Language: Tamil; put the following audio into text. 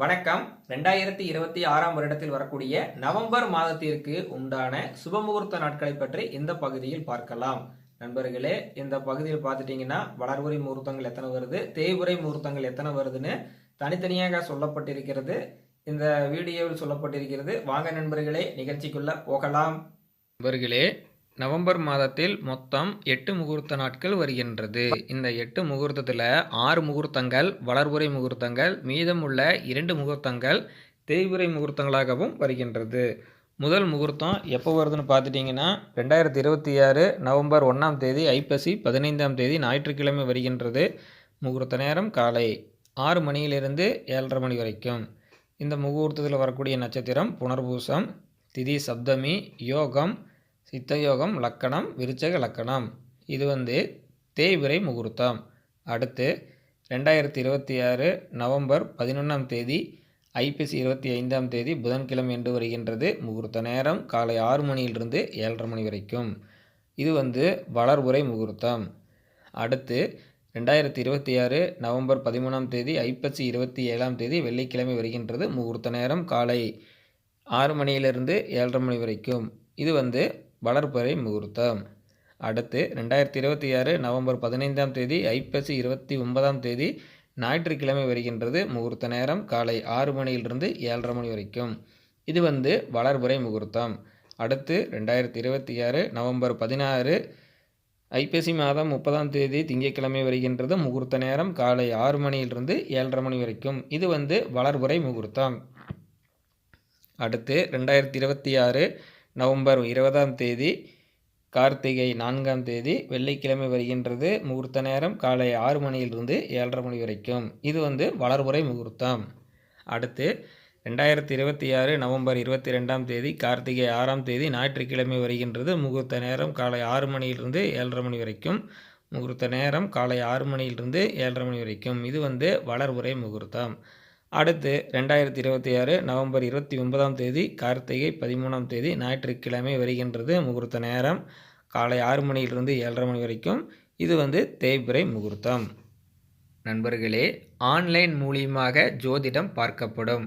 வணக்கம். ரெண்டாயிரத்தி இருபத்தி ஆறாம் வருடத்தில் வரக்கூடிய நவம்பர் மாதத்திற்கு உண்டான சுபமுகூர்த்த நாட்களை பற்றி இந்த பகுதியில் பார்க்கலாம். நண்பர்களே இந்த பகுதியில் பார்த்துட்டீங்கன்னா வளர்வுரை முகூர்த்தங்கள் எத்தனை வருது தேய்புரை முகூர்த்தங்கள் எத்தனை வருதுன்னு தனித்தனியாக சொல்லப்பட்டிருக்கிறது. இந்த வீடியோவில் சொல்லப்பட்டிருக்கிறது. வாங்க நண்பர்களே நிகழ்ச்சிக்குள்ள போகலாம். நண்பர்களே நவம்பர் மாதத்தில் மொத்தம் எட்டு முகூர்த்த நாட்கள் வருகின்றது. இந்த எட்டு முகூர்த்தத்தில் ஆறு முகூர்த்தங்கள் வளர்புரை முகூர்த்தங்கள் மீதமுள்ள இரண்டு முகூர்த்தங்கள் தேய்புரை முகூர்த்தங்களாகவும் வருகின்றது. முதல் முகூர்த்தம் எப்போ வருதுன்னு பார்த்துட்டிங்கன்னா ரெண்டாயிரத்தி இருபத்தி ஆறு நவம்பர் ஒன்றாம் தேதி ஐப்பசி பதினைந்தாம் தேதி ஞாயிற்றுக்கிழமை வருகின்றது. முகூர்த்த நேரம் காலை ஆறு மணியிலிருந்து ஏழரை மணி வரைக்கும். இந்த முகூர்த்தத்தில் வரக்கூடிய நட்சத்திரம் புனர்பூசம் திதி சப்தமி யோகம் சித்தயோகம் லக்கணம் விருச்சக லக்கணம். இது வந்து தேய்விரை முகூர்த்தம். அடுத்து ரெண்டாயிரத்தி இருபத்தி ஆறு நவம்பர் பதினொன்றாம் தேதி ஐப்பசி இருபத்தி ஐந்தாம் தேதி புதன்கிழமை என்று வருகின்றது முகூர்த்த நேரம் காலை ஆறு மணியிலிருந்து ஏழரை மணி வரைக்கும். இது வந்து வளர்வுரை முகூர்த்தம். அடுத்து ரெண்டாயிரத்தி இருபத்தி ஆறு நவம்பர் பதிமூணாம் தேதி ஐப்பசி இருபத்தி ஏழாம் தேதி வெள்ளிக்கிழமை வருகின்றது முகூர்த்த நேரம் காலை ஆறு மணியிலிருந்து ஏழரை மணி வரைக்கும். இது வந்து வளர்ப்பறை முகூர்த்தம். அடுத்து ரெண்டாயிரத்தி இருபத்தி ஆறு நவம்பர் பதினைந்தாம் தேதி ஐப்பசி இருபத்தி ஒன்பதாம் தேதி ஞாயிற்றுக்கிழமை வருகின்றது முகூர்த்த நேரம் காலை ஆறு மணியிலிருந்து ஏழரை மணி வரைக்கும். இது வந்து வளர்புறை முகூர்த்தம். அடுத்து ரெண்டாயிரத்தி இருபத்தி ஆறு நவம்பர் பதினாறு ஐப்பசி மாதம் முப்பதாம் தேதி திங்கட்கிழமை வருகின்றது முகூர்த்த நேரம் காலை ஆறு மணியிலிருந்து ஏழரை மணி வரைக்கும். இது வந்து வளர்புறை முகூர்த்தம். அடுத்து ரெண்டாயிரத்தி இருபத்தி ஆறு நவம்பர் இருபதாம் தேதி கார்த்திகை நான்காம் தேதி வெள்ளிக்கிழமை வருகின்றது முகூர்த்த நேரம் காலை ஆறு மணியிலிருந்து ஏழரை மணி வரைக்கும். இது வந்து வளர்புறை முகூர்த்தம். அடுத்து ரெண்டாயிரத்தி இருபத்தி ஆறு நவம்பர் இருபத்தி ரெண்டாம் தேதி கார்த்திகை ஆறாம் தேதி ஞாயிற்றுக்கிழமை வருகின்றது முகூர்த்த நேரம் காலை ஆறு மணியிலிருந்து ஏழரை மணி வரைக்கும். முகூர்த்த நேரம் காலை ஆறு மணியிலிருந்து ஏழரை மணி வரைக்கும். இது வந்து வளர்புறை முகூர்த்தம். அடுத்து ரெண்டாயிரத்தி இருபத்தி ஆறு நவம்பர் இருபத்தி ஒன்பதாம் தேதி கார்த்திகை பதிமூணாம் தேதி ஞாயிற்றுக்கிழமை வருகின்றது முகூர்த்த நேரம். காலை ஆறு மணியிலிருந்து ஏழரை மணி வரைக்கும் இது வந்து தேய்பிரை முகூர்த்தம். நண்பர்களே ஆன்லைன் மூலியமாக ஜோதிடம் பார்க்கப்படும்.